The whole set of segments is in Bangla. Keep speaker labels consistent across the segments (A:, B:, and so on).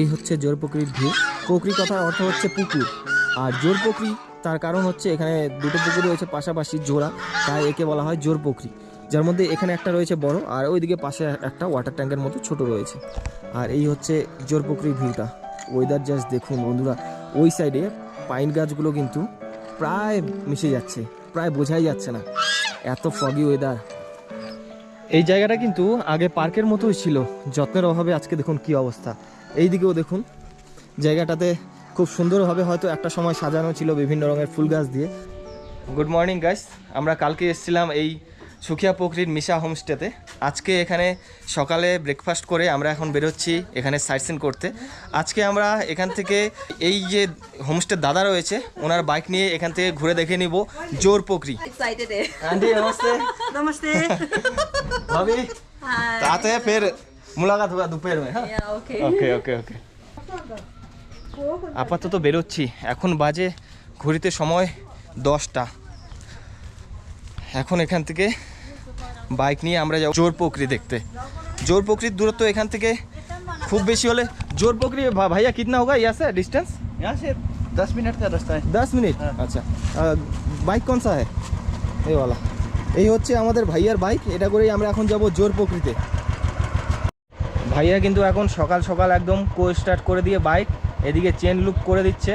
A: এই হচ্ছে জোরপুকুরির ভিউ। পুকুরি কথার অর্থ হচ্ছে পুকুর। আর জোরপুকুরি তার কারণ হচ্ছে এখানে দুটো পুকুর রয়েছে, পাশাপাশি জোড়া, তাই একে বলা হয় জোরপুকুরি যার মধ্যে এখানে একটা রয়েছে বড়, আর ওইদিকে পাশে একটা ওয়াটার ট্যাঙ্কের মতো ছোট রয়েছে। আর এই হচ্ছে জোর জোরপুকুরির ভিউটা ওয়েদার জাস্ট দেখুন বন্ধুরা, ওই সাইডে পাইন গাছগুলো কিন্তু প্রায় মিশে যাচ্ছে, প্রায় বোঝাই যাচ্ছে না। এত ফগি ওয়েদার এই জায়গাটা কিন্তু আগে পার্কের মতোই ছিল, যত্নের অভাবে আজকে দেখুন কি অবস্থা। এই দিকেও দেখুন জায়গাটাতে খুব সুন্দরভাবে হয়তো একটা সময় সাজানো ছিল বিভিন্ন রঙের ফুল গাছ দিয়ে। গুড মর্নিং গাইস আমরা কালকে এসেছিলাম এই সুখিয়া পুকুরির মিশা হোমস্টেতে। আজকে এখানে সকালে ব্রেকফাস্ট করে আমরা এখন বেরোচ্ছি এখানে সাইটসিন করতে। আজকে আমরা এখান থেকে এই যে হোমস্টের দাদা রয়েছে ওনার বাইক নিয়ে এখান থেকে ঘুরে দেখে নিব জোর পুকুরি। নমস্তে। তাতে ফের মুলাকাত হবে
B: দুপুর হ্যাঁ?
A: ওকে ওকে ওকে আপাতত বেরোচ্ছি। এখন বাজে ঘড়িতে সময় দশটা। এখন এখান থেকে বাইক নিয়ে আমরা যাব জোর পোকরি দেখতে। জোর পোকরির দূরত্ব এখান থেকে খুব বেশি হলে জোর পোকরি ভাইয়া কিতনা হোক ইয়া স্যার ডিস্টেন্স
C: यहाँ से दस মিনিট का रास्ता
A: দশ মিনিট? হ্যাঁ। আচ্ছা। বাইক কোন সা হ্যাঁ এই এই হচ্ছে আমাদের ভাইয়ার বাইক। এটা করেই আমরা এখন যাব জোর প্রকৃতিতে ভাইয়া কিন্তু এখন সকাল সকাল একদম কো স্টার্ট করে দিয়ে বাইক, এদিকে চেন লুপ করে দিচ্ছে।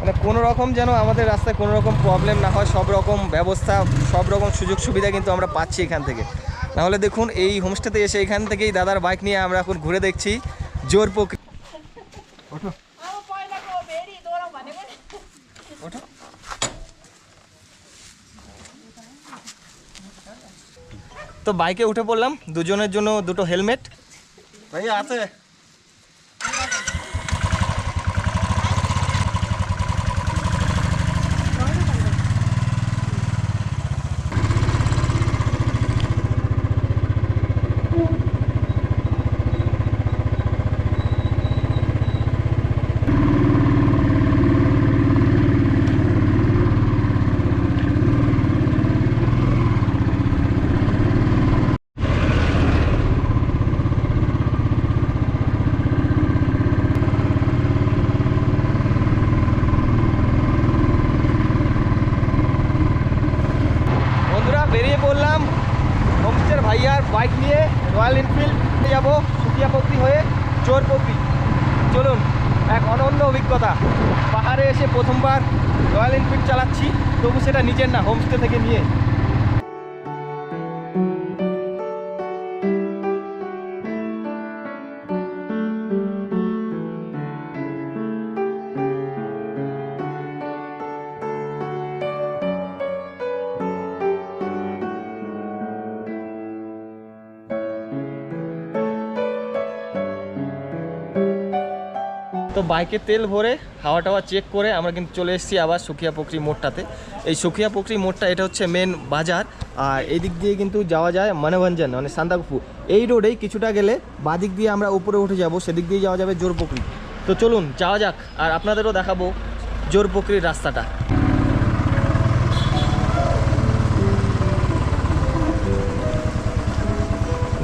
A: মানে কোনো রকম যেন আমাদের রাস্তায় কোনো রকম প্রবলেম না হয়, সব রকম ব্যবস্থা, সব রকম সুযোগ সুবিধা কিন্তু আমরা পাচ্ছি এখান থেকে। নাহলে দেখুন, এই হোমস্টেতে এসে এখান থেকেই দাদার বাইক নিয়ে আমরা এখন ঘুরে দেখছি জোর প্রকৃতি তো বাইকে উঠে পড়লাম দুজনের জন্য দুটো হেলমেট। ভাইয়া আছে বন্ধুরা বেরিয়ে পড়লাম হোমস্টের ভাইয়ার বাইক নিয়ে রয়্যাল এনফিল্ড যাব সুতিয়া পক্রি হয়ে চোর পক্রি চলুন, এক অনন্য অভিজ্ঞতা। পাহাড়ে এসে প্রথমবার রয়্যাল এনফিল্ড চালাচ্ছি, তবু সেটা নিজের না, হোমস্টে থেকে নিয়ে। তো বাইকে তেল ভরে হাওয়া টাওয়া চেক করে আমরা কিন্তু চলে এসেছি আবার সুখিয়া পুকুরি মোড়টাতে এই সুখিয়া পুকুরি মোড়টা এটা হচ্ছে মেন বাজার আর এই দিক দিয়ে কিন্তু যাওয়া যায় মানভঞ্জন মানে সান্দাকপু এই রোডেই কিছুটা গেলে বাদিক দিয়ে আমরা উপরে উঠে যাব সেদিক দিয়ে যাওয়া যাবে জোর পুকুরি তো চলুন যাওয়া যাক আর আপনাদেরও দেখাবো জোর পুকুরির রাস্তাটা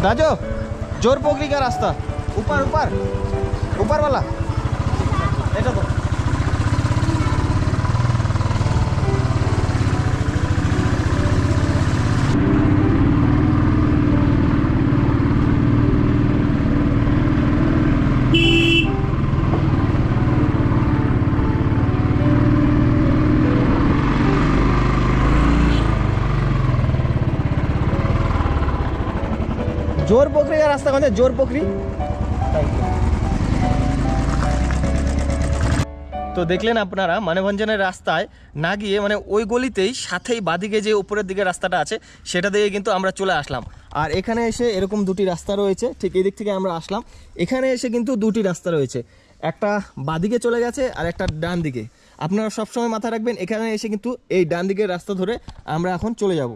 A: राजो जोर पोखरी का रास्ता ऊपर ऊपर ऊपर वाला এটা তো। জোর পকরি আর রাস্তা জোর পকরি তো দেখলেন আপনারা মানভঞ্জনের রাস্তায় না গিয়ে মানে ওই গলিতেই সাথেই বাদিকে যে উপরের দিকে রাস্তাটা আছে, সেটা দিয়ে কিন্তু আমরা চলে আসলাম। আর এখানে এসে এরকম দুটি রাস্তা রয়েছে, ঠিক এই দিক থেকে আমরা আসলাম। এখানে এসে কিন্তু দুটি রাস্তা রয়েছে। একটা বাদিকে চলে গেছে আর একটা ডান দিকে। আপনারা সবসময় মাথায় রাখবেন, এখানে এসে কিন্তু এই ডান দিকের রাস্তা ধরে আমরা এখন চলে যাব।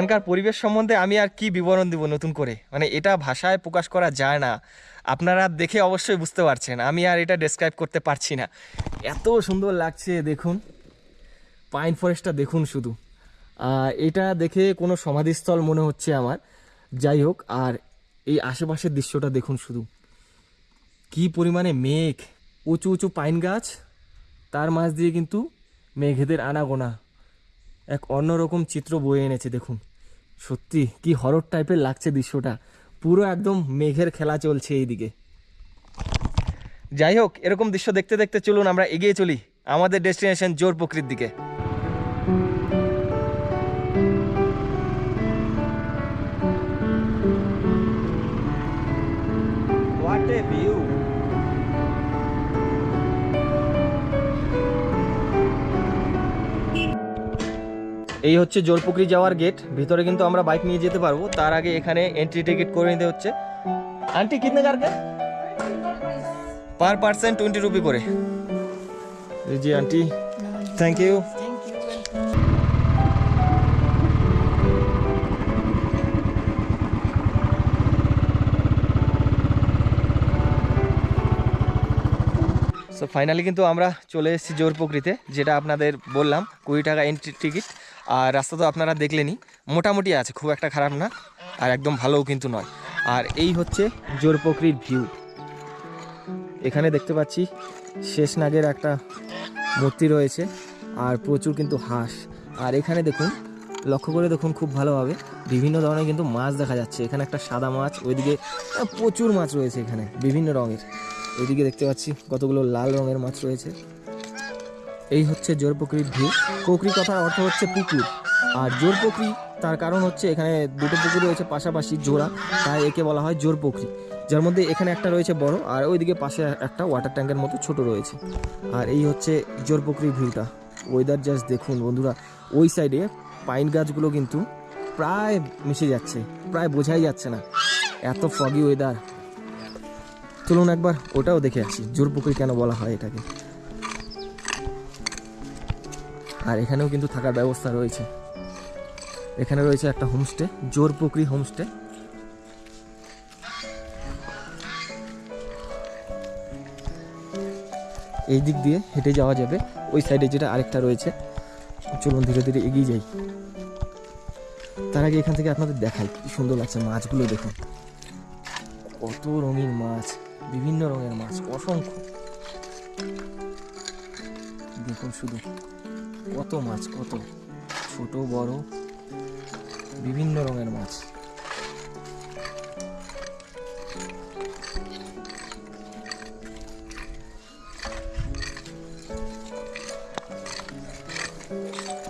A: এখানকার পরিবেশ সম্বন্ধে আমি আর কি বিবরণ দিব নতুন করে? মানে এটা ভাষায় প্রকাশ করা যায় না। আপনারা দেখে অবশ্যই বুঝতে পারছেন। আমি আর এটা ডেসক্রাইব করতে পারছি না। এত সুন্দর লাগছে, দেখুন। পাইন ফরেস্টটা দেখুন শুধু। এটা দেখে কোনো সমাধিস্থল মনে হচ্ছে আমার। যাই হোক, আর এই আশেপাশের দৃশ্যটা দেখুন শুধু। কি পরিমাণে মেঘ! উঁচু উঁচু পাইন গাছ। তার মাঝ দিয়ে কিন্তু মেঘেদের আনাগোনা। এক অন্যরকম চিত্র বয়ে এনেছে, দেখুন। সত্যি, কি হরর টাইপের লাগছে দৃশ্যটা। পুরো একদম মেঘের খেলা চলছে এইদিকে। যাই হোক, এরকম দৃশ্য দেখতে দেখতে চলুন আমরা এগিয়ে চলি আমাদের ডেস্টিনেশন জোর প্রকৃতির দিকে।
C: What a view!
A: এই হচ্ছে জলপুকুরি যাওয়ার গেট ভিতরে কিন্তু আমরা বাইক নিয়ে যেতে পারব। তার আগে এখানে এন্ট্রি টিকিট করে নিতে হচ্ছে। আন্টি, কিতনে কার পার পার্সেন্ট টোয়েন্টি রুপি করে। জি আন্টি থ্যাংক ইউ ফাইনালি কিন্তু আমরা চলে এসেছি জোর প্রকৃতিতে, যেটা আপনাদের বললাম, কুড়ি টাকা এন্ট্রি টিকিট আর রাস্তা তো আপনারা দেখলেনই, মোটামুটি আছে, খুব একটা খারাপ না, আর একদম ভালোও কিন্তু নয়। আর এই হচ্ছে জোর ভিউ এখানে দেখতে পাচ্ছি, শেষনাগের একটা মূর্তি রয়েছে, আর প্রচুর কিন্তু হাঁস। আর এখানে দেখুন, লক্ষ্য করে দেখুন, খুব ভালোভাবে বিভিন্ন ধরনের কিন্তু মাছ দেখা যাচ্ছে। এখানে একটা সাদা মাছ, ওইদিকে প্রচুর মাছ রয়েছে এখানে, বিভিন্ন রঙের। এদিকে দেখতে পাচ্ছি কতগুলো লাল রঙের মাছ রয়েছে। এই হচ্ছে জোর পুকুরির ভিউ কোকরি কথার অর্থ হচ্ছে পুকুর। আর জোর পুকুরি তার কারণ হচ্ছে এখানে দুটো পুকুর রয়েছে, পাশাপাশি জোড়া। তাই একে বলা হয় জোর পুকুরি যার মধ্যে এখানে একটা রয়েছে বড়, আর ওইদিকে পাশে একটা ওয়াটার ট্যাঙ্কের মতো ছোট রয়েছে। আর এই হচ্ছে জোর পুকুরির ভিউটা ওয়েদার জাস্ট দেখুন বন্ধুরা। ওই সাইডে পাইন গাছগুলো কিন্তু প্রায় মিশে যাচ্ছে। প্রায় বোঝাই যাচ্ছে না। এত ফগি ওয়েদার চলুন একবার, ওটাও দেখে আসি, জোর পুকুরি কেন বলা হয় এটাকে। আর এখানেও কিন্তু থাকার ব্যবস্থা রয়েছে। এখানে রয়েছে একটা হোমস্টে, জোর পুকুরি হোমস্টে। এই দিক দিয়ে হেঁটে যাওয়া যাবে, ওই সাইডে যেটা আরেকটা রয়েছে। চলুন ধীরে ধীরে এগিয়ে যাই। তার আগে এখান থেকে আপনাদের দেখাই, কি সুন্দর লাগছে মাছগুলো দেখুন। কত রঙিন মাছ। বিভিন্ন রঙের মাছ অসংখ্য দেখুন শুধু কত মাছ কত ছোট বড় বিভিন্ন রঙের মাছ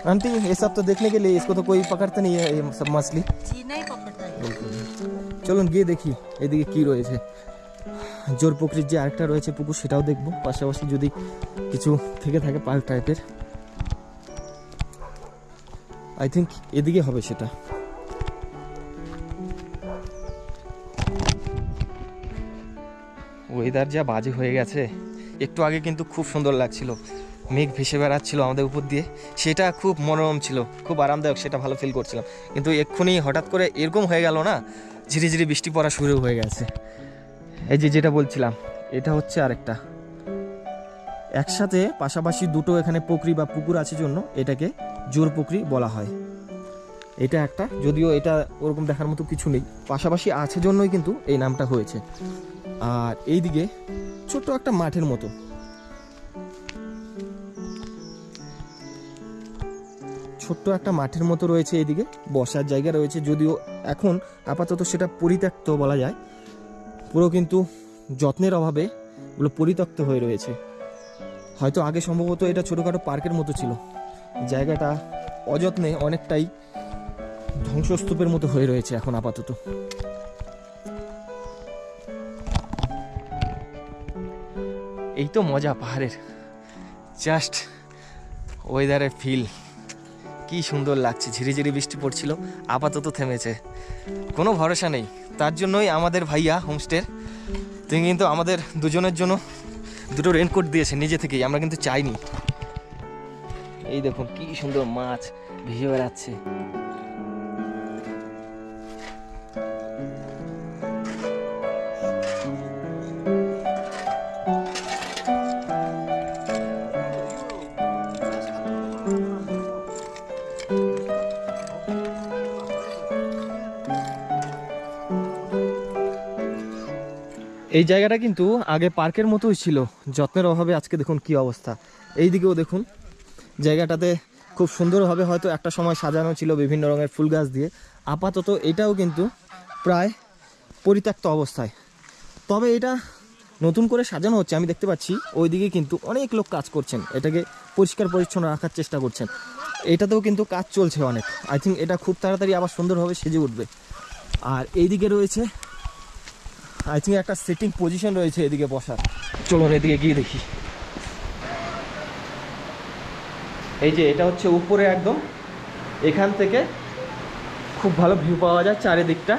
A: आंटी ये सब तो देखने के लिए इसको तो कोई पकड़ता नहीं है ये सब मछली
B: जी नहीं पकड़ता है
A: চলুন গিয়ে দেখি এদিকে কি রয়েছে জোর পুকুরির যে আরেকটা রয়েছে পুকুর, সেটাও দেখব। পাশাপাশি যদি কিছু থেকে থাকে পার্ক টাইপের আই থিঙ্ক এদিকে হবে সেটা। ওয়েদার যা বাজে হয়ে গেছে। একটু আগে কিন্তু খুব সুন্দর লাগছিল। মেঘ ভেসে বেড়াচ্ছিল আমাদের উপর দিয়ে। সেটা খুব মনোরম ছিল, খুব আরামদায়ক, সেটা ভালো ফিল করছিলাম। কিন্তু এক্ষুনি হঠাৎ করে এরকম হয়ে গেল না, ঝিরিঝিরি বৃষ্টি পড়া শুরু হয়ে গেছে। এই যে যেটা বলছিলাম, এটা হচ্ছে আরেকটা। একসাথে পাশাপাশি দুটো এখানে পুকুরি বা পুকুর আছে জন্য এটাকে জোর পুকুরি বলা হয়। এটা একটা, যদিও এটা ওরকম দেখার মতো কিছু নেই। পাশাপাশি আছে জন্যই কিন্তু এই নামটা হয়েছে। আর এইদিকে ছোট্ট একটা মাঠের মতো। ছোট্ট একটা মাঠের মতো রয়েছে এইদিকে, বসার জায়গা রয়েছে, যদিও এখন আপাতত সেটা পরিত্যক্ত বলা যায়। পুরো কিন্তু যত্নের অভাবে এগুলো পরিত্যক্ত হয়ে রয়েছে। হয়তো আগে সম্ভবত এটা ছোটোখাটো পার্কের মতো ছিল। জায়গাটা অযত্নে অনেকটাই ধ্বংসস্তূপের মতো হয়ে রয়েছে এখন আপাতত। এই তো মজা পাহাড়ের। জাস্ট ওয়েদারের ফিল কি সুন্দর লাগছে, ঝিরিঝিরি বৃষ্টি পড়ছিল, আপাতত থেমেছে। কোনো ভরসা নেই। তার জন্যই আমাদের ভাইয়া হোমস্টের, তিনি কিন্তু আমাদের দুজনের জন্য দুটো রেনকোট দিয়েছে নিজে থেকেই, আমরা কিন্তু চাইনি। এই দেখুন, কি সুন্দর মাছ ভিজে বেড়াচ্ছে। এই জায়গাটা কিন্তু আগে পার্কের মতোই ছিল। যত্নের অভাবে আজকে দেখুন কি অবস্থা। এই দিকেও দেখুন, জায়গাটাতে খুব সুন্দরভাবে হয়তো একটা সময় সাজানো ছিল বিভিন্ন রঙের ফুল গাছ দিয়ে। আপাতত এটাও কিন্তু প্রায় পরিত্যক্ত অবস্থায়। তবে এটা নতুন করে সাজানো হচ্ছে, আমি দেখতে পাচ্ছি। ওইদিকে কিন্তু অনেক লোক কাজ করছেন, এটাকে পরিষ্কার পরিচ্ছন্ন রাখার চেষ্টা করছেন। এটাতেও কিন্তু কাজ চলছে অনেক। আই থিঙ্ক এটা খুব তাড়াতাড়ি আবার সুন্দরভাবে সেজে উঠবে। আর এইদিকে রয়েছে আই থিঙ্ক একটা সিটিং পজিশন রয়েছে এদিকে বসার। চলুন এদিকে গিয়ে দেখি। এই যে এটা হচ্ছে উপরে একদম। এখান থেকে খুব ভালো ভিউ পাওয়া যায় চারিদিকটা।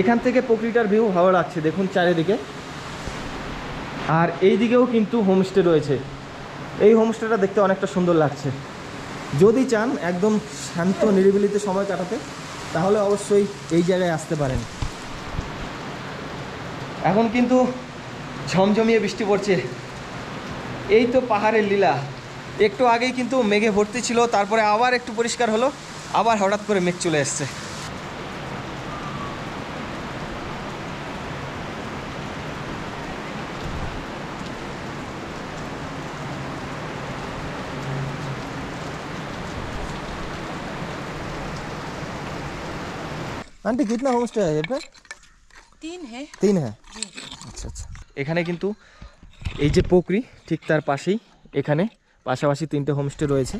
A: এখান থেকে প্রকৃতিটার ভিউ ভালো লাগছে, দেখুন চারিদিকে। আর এই দিকেও কিন্তু হোমস্টে রয়েছে। এই হোমস্টেটা দেখতে অনেকটা সুন্দর লাগছে। যদি চান একদম শান্ত নিরিবিলিতে সময় কাটাতে, তাহলে অবশ্যই এই জায়গায় আসতে পারেন। এখন কিন্তু ঝমঝমিয়ে বৃষ্টি পড়ছে এই তো পাহাড়ের লীলা একটু আগেই কিন্তু মেঘে ভর্তি ছিল তারপরে আবার একটু পরিষ্কার হলো আবার হঠাৎ করে মেঘ চলে এসছে आंटी कितना होम स्टे है ये
B: তিন হ্যাঁ।
A: তিন হ্যাঁ? আচ্ছা আচ্ছা। এখানে কিন্তু এই যে পুকুরি, ঠিক তার পাশেই এখানে পাশাপাশি তিনটে হোমস্টে রয়েছে।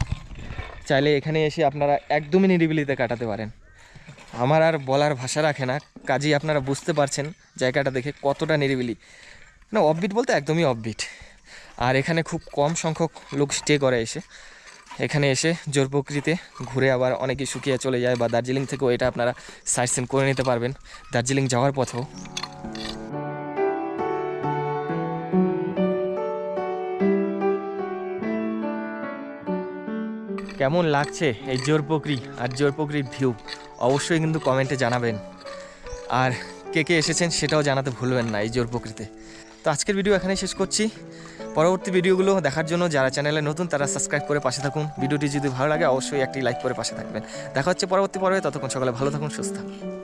A: চাইলে এখানে এসে আপনারা একদমই নিরিবিলিতে কাটাতে পারেন। আমার আর বলার ভাষা রাখে না, কাজেই আপনারা বুঝতে পারছেন জায়গাটা দেখে কতটা নিরিবিলি। না অফবিট বলতে একদমই অফবিট আর এখানে খুব কম সংখ্যক লোক স্টে করে এসে। এখানে এসে জোর প্রকৃতিতে ঘুরে আবার অনেকে শুকিয়ে চলে যায় বা দার্জিলিং থেকেও এটা আপনারা সাইট সিন করে নিতে পারবেন। দার্জিলিং যাওয়ার পথেও। কেমন লাগছে এই জোর পুকুরি আর জোর পুকুরির ভিউ? অবশ্যই কিন্তু কমেন্টে জানাবেন। আর কে কে এসেছেন সেটাও জানাতে ভুলবেন না এই জোর পুকুরিতে তো আজকের ভিডিও এখানেই শেষ করছি। পরবর্তী ভিডিওগুলো দেখার জন্য যারা চ্যানেলে নতুন, তারা সাবস্ক্রাইব করে পাশে থাকুন। ভিডিওটি যদি ভালো লাগে, অবশ্যই একটি লাইক করে পাশে থাকবেন। দেখা হচ্ছে পরবর্তী পর্বে। ততক্ষণ সকালে ভালো থাকুন, সুস্থ থাকুন।